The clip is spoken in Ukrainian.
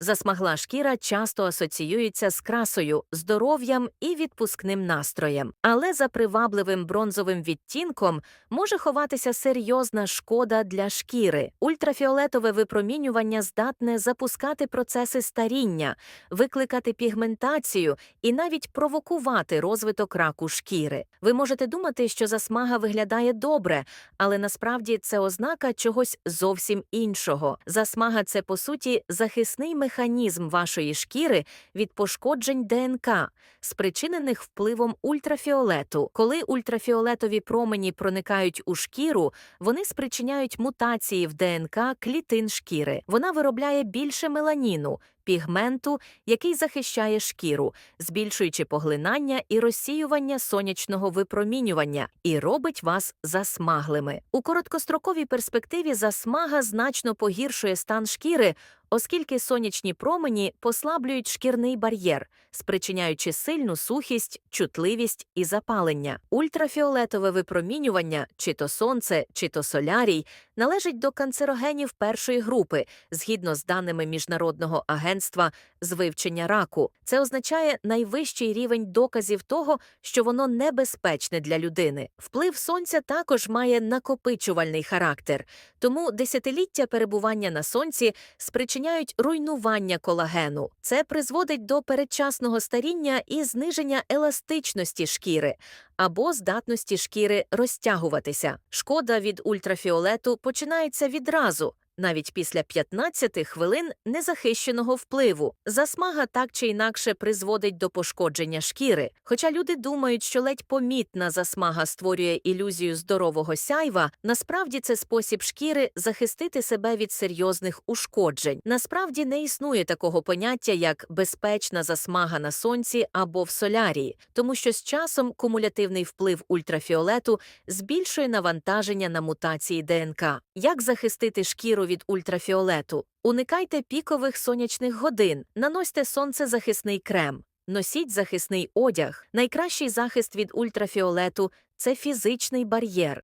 Засмагла шкіра часто асоціюється з красою, здоров'ям і відпускним настроєм, але за привабливим бронзовим відтінком може ховатися серйозна шкода для шкіри. Ультрафіолетове випромінювання здатне запускати процеси старіння, викликати пігментацію і навіть провокувати розвиток раку шкіри. Ви можете думати, що засмага виглядає добре, але насправді це ознака чогось зовсім іншого. Засмага це по суті захисний механізм вашої шкіри від пошкоджень ДНК, спричинених впливом ультрафіолету. Коли ультрафіолетові промені проникають у шкіру, вони спричиняють мутації в ДНК клітин шкіри. Вона виробляє більше меланіну. Пігменту, який захищає шкіру, збільшуючи поглинання і розсіювання сонячного випромінювання, і робить вас засмаглими. У короткостроковій перспективі засмага значно погіршує стан шкіри, оскільки сонячні промені послаблюють шкірний бар'єр, спричиняючи сильну сухість, чутливість і запалення. Ультрафіолетове випромінювання, чи то сонце, чи то солярій, належить до канцерогенів першої групи, згідно з даними Міжнародного агентства з вивчення раку. Це означає найвищий рівень доказів того, що воно небезпечне для людини. Вплив сонця також має накопичувальний характер, тому десятиліття перебування на сонці спричиняють руйнування колагену. Це призводить до передчасного старіння і зниження еластичності шкіри або здатності шкіри розтягуватися. Шкода від ультрафіолету починається відразу. Навіть після 15 хвилин незахищеного впливу засмага так чи інакше призводить до пошкодження шкіри. Хоча люди думають, що ледь помітна засмага створює ілюзію здорового сяйва, насправді це спосіб шкіри захистити себе від серйозних ушкоджень. Насправді не існує такого поняття, як безпечна засмага на сонці або в солярії, тому що з часом кумулятивний вплив ультрафіолету збільшує навантаження на мутації ДНК. Як захистити шкіру від ультрафіолету? Уникайте пікових сонячних годин, наносьте сонцезахисний крем, носіть захисний одяг. Найкращий захист від ультрафіолету це фізичний бар'єр.